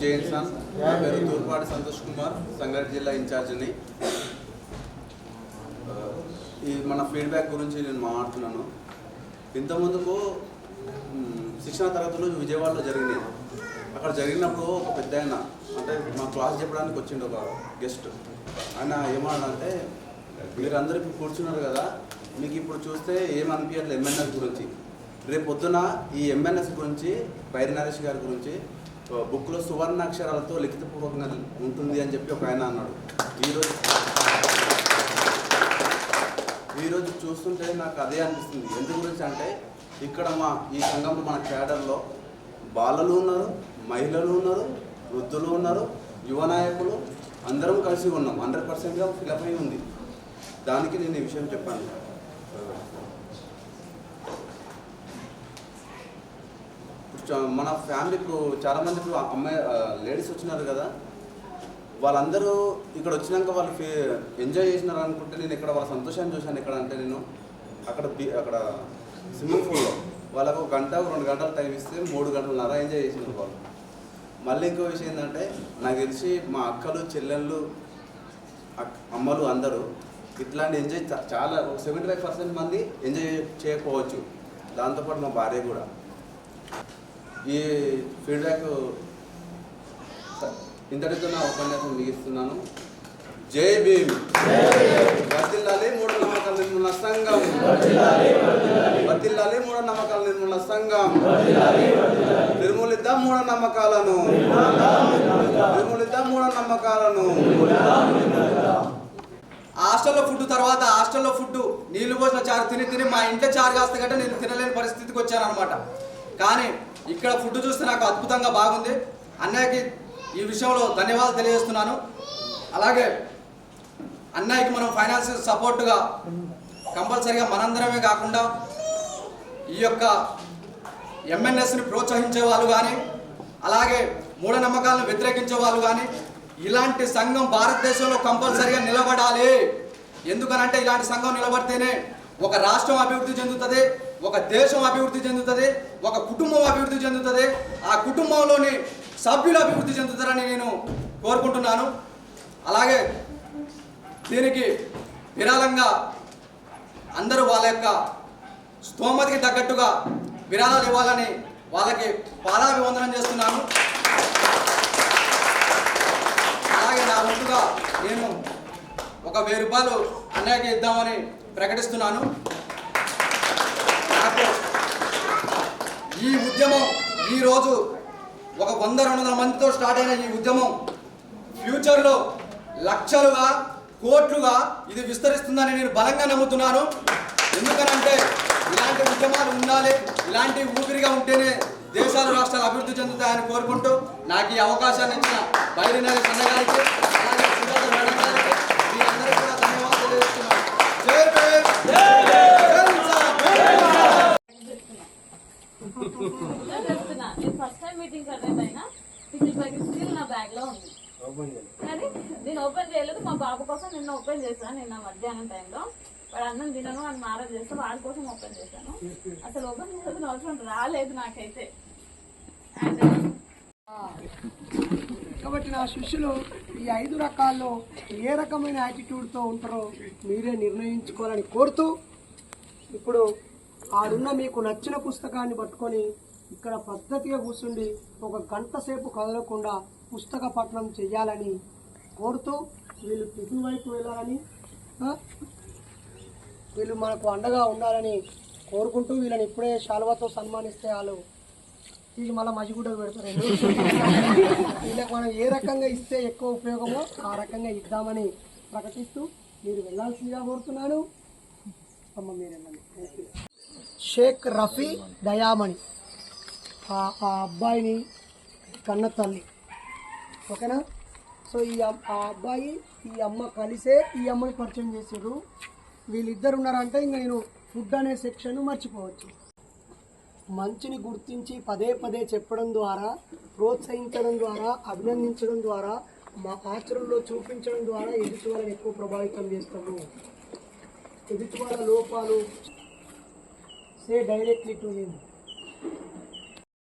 Jansen నా పేరు తూర్పాటి సంతోష్ కుమార్ సంగారెడ్డి జిల్లా ఇన్ఛార్జిని. ఈ మన ఫీడ్బ్యాక్ గురించి నేను మాట్లాడుతున్నాను. ఇంతకుముందుకు శిక్షణ తరగతులు విజయవాడలో జరిగినాయి. అక్కడ జరిగినప్పుడు ఒక పెద్ద ఆయన అంటే మా క్లాస్ చెప్పడానికి వచ్చిండు ఒక గెస్ట్. ఆయన ఏమన్నాడంటే మీరందరూ ఇప్పుడు కూర్చున్నారు కదా మీకు ఇప్పుడు చూస్తే ఏమనిపించట్లేదు ఎంఎన్ఎస్ గురించి. రేపు పొద్దున ఈ ఎంఎన్ఎస్ గురించి బైరి నరేష్ గారి గురించి బుక్లో సువర్ణ అక్షరాలతో లిఖితపూర్వకంగా ఉంటుంది అని చెప్పి ఒక ఆయన అన్నాడు. ఈరోజు ఈరోజు చూస్తుంటే నాకు అదే అనిపిస్తుంది. ఎందు గురించి అంటే ఇక్కడ మా ఈ సంఘంలో మన క్యాడర్లో బాలలు ఉన్నారు మహిళలు ఉన్నారు వృద్ధులు ఉన్నారు యువ నాయకులు అందరం కలిసి ఉన్నాం. హండ్రెడ్ పర్సెంట్గా ఫిలప్ అయి ఉంది. దానికి నేను ఈ విషయం చెప్పాను ఇప్పుడు చా- మన ఫ్యామిలీకు చాలామంది ఇప్పుడు అమ్మాయి లేడీస్ వచ్చినారు కదా. వాళ్ళందరూ ఇక్కడ వచ్చినాక వాళ్ళు ఎంజాయ్ చేసినారు అనుకుంటే నేను ఇక్కడ వాళ్ళ సంతోషాన్ని చూశాను. ఇక్కడ అంటే నేను అక్కడ బీ- అక్కడ స్విమ్మింగ్ పూల్లో వాళ్ళకు ఒక గంట రెండు గంటలు టైం ఇస్తే మూడు గంటలన్నర ఎంజాయ్ చేసినారు వాళ్ళు. మళ్ళీ ఇంకో విషయం ఏంటంటే నాకు తెలిసి మా అక్కలు చెల్లెళ్ళు అమ్మలు అందరూ ఇట్లాంటి ఎంజాయ్ చాలా సెవెంటీ ఫైవ్ పర్సెంట్ మంది ఎంజాయ్ చేయకపోవచ్చు. దాంతోపాటు మా భార్య కూడా. ఈ ఫీడ్బ్యాక్ ఇంతటితో నా ఉపన్యాసం ముగిస్తున్నాను. జై భీమ్. వర్తిల్లాలి మూఢ నమ్మకాల నిర్మూలన సంఘం. వర్తిల్లాలి మూఢ నమ్మకాల నిర్మూలన సంఘం. నిర్మూలిద్దాం మూఢ నమ్మకాలను. నిర్మూలిద్దాం మూఢ నమ్మకాలను. హాస్టల్లో ఫుడ్ తర్వాత హాస్టల్లో ఫుడ్ నీళ్ళు పోసిన చారు తిని తిని మా ఇంట్లో చారు కాస్త కంటే నేను తినలేని పరిస్థితికి వచ్చాను అనమాట కానీ ఇక్కడ ఫుడ్ చూస్తే నాకు అద్భుతంగా బాగుంది. అన్నయ్యకి ఈ విషయంలో ధన్యవాదాలు తెలియజేస్తున్నాను. అలాగే అన్నయ్యకి మనం ఫైనాన్షియల్ సపోర్టుగా కంపల్సరిగా మనందరమే కాకుండా ఈ యొక్క ఎంఎన్ఎస్ని ప్రోత్సహించే వాళ్ళు కానీ అలాగే మూఢనమ్మకాలను వ్యతిరేకించే వాళ్ళు కానీ ఇలాంటి సంఘం భారతదేశంలో కంపల్సరిగా నిలబడాలి. ఎందుకనంటే ఇలాంటి సంఘం నిలబడితేనే ఒక రాష్ట్రం అభివృద్ధి చెందుతుంది ఒక దేశం అభివృద్ధి చెందుతుంది ఒక కుటుంబం అభివృద్ధి చెందుతుంది. ఆ కుటుంబంలోని సభ్యులు అభివృద్ధి చెందుతారని నేను కోరుకుంటున్నాను. అలాగే దీనికి విరాళంగా అందరూ వాళ్ళ యొక్క స్తోమతికి తగ్గట్టుగా విరాళాలు ఇవ్వాలని వాళ్ళకి పాదాభివందనం చేస్తున్నాను. అలాగే నా ముందుగా నేను ఒక వెయ్యి రూపాయలు అన్నయ్యకి ఇద్దామని ప్రకటిస్తున్నాను. ఈ ఉద్యమం ఈరోజు ఒక వంద రెండు వందల మందితో స్టార్ట్ అయిన ఈ ఉద్యమం ఫ్యూచర్లో లక్షలుగా కోట్లుగా ఇది విస్తరిస్తుందని నేను బలంగా నమ్ముతున్నాను. ఎందుకనంటే ఇలాంటి ఉద్యమాలు ఉండాలి ఇలాంటి ఊపిరిగా ఉంటేనే దేశాలు రాష్ట్రాలు అభివృద్ధి చెందుతాయని కోరుకుంటూ నాకు ఈ అవకాశాన్ని ఇచ్చిన బైరి నరేష్ అన్న అలాగే సుజాత మేడం గారికి మీ అందరికీ కూడా ధన్యవాదాలు తెలియజేస్తున్నాను జై భీమ్! జై ఇన్సాన్! ఇలా చెప్తున్నా నేను ఫస్ట్ టైం మీటింగ్ అటెండ్ అయినా టికెట్ ప్యాకెట్ స్టిల్ నా బ్యాగ్లో ఉంది కానీ నేను ఓపెన్ చేయలేదు మా బాబు కోసం నిన్న ఓపెన్ చేశాను నిన్న మధ్యాహ్నం టైంలో. వాడు అన్నం తినను అని మారం చేస్తే వాడి కోసం ఓపెన్ చేశాను. అసలు ఓపెన్ చేయాల్సిన అవసరం రాలేదు నాకైతే. అండ్ కాబట్టి నా శిష్యులు ఈ ఐదు రకాల్లో ఏ రకమైన యాటిట్యూడ్తో ఉంటారో మీరే నిర్ణయించుకోవాలని కోరుతూ ఇప్పుడు ఆడున్న మీకు నచ్చిన పుస్తకాన్ని పట్టుకొని ఇక్కడ పద్ధతిగా కూర్చుండి ఒక గంట సేపు కదలకుండా పుస్తక పఠనం చేయాలని కోరుతూ వీళ్ళు టిఫిన్ వైపు వెళ్ళాలని వీళ్ళు మనకు అండగా ఉండాలని కోరుకుంటూ వీళ్ళని ఇప్పుడే శాలువాతో సన్మానిస్తే వాళ్ళు. తీసి మళ్ళీ మజిగుడ్డకు పెడతారు. వీళ్ళకి మనం ఏ రకంగా ఇస్తే ఎక్కువ ఉపయోగమో ఆ రకంగా ఇద్దామని ప్రకటిస్తూ మీరు వెళ్ళాల్సిందిగా కోరుతున్నాను. అమ్మ మీరు వెళ్ళండి. షేక్ రఫీ దయామణి. ఆ అబ్బాయిని కన్న తల్లి. ఓకేనా? సో ఈ అమ్- ఆ అబ్బాయి ఈ అమ్మ కలిసే ఈ అమ్మని పరిచయం చేసారు వీళ్ళిద్దరు ఉన్నారంటే ఇంకా నేను ఫుడ్ అనే సెక్షన్ మర్చిపోవచ్చు. మంచిని గుర్తించి పదే పదే చెప్పడం ద్వారా ప్రోత్సహించడం ద్వారా అభినందించడం ద్వారా మా ఆచరణలో చూపించడం ద్వారా ఎదుటి వాళ్ళని ఎక్కువ ప్రభావితం చేస్తాము. ఎదుటి వాళ్ళ లోపాలు సే డైరెక్ట్లీ టు హిమ్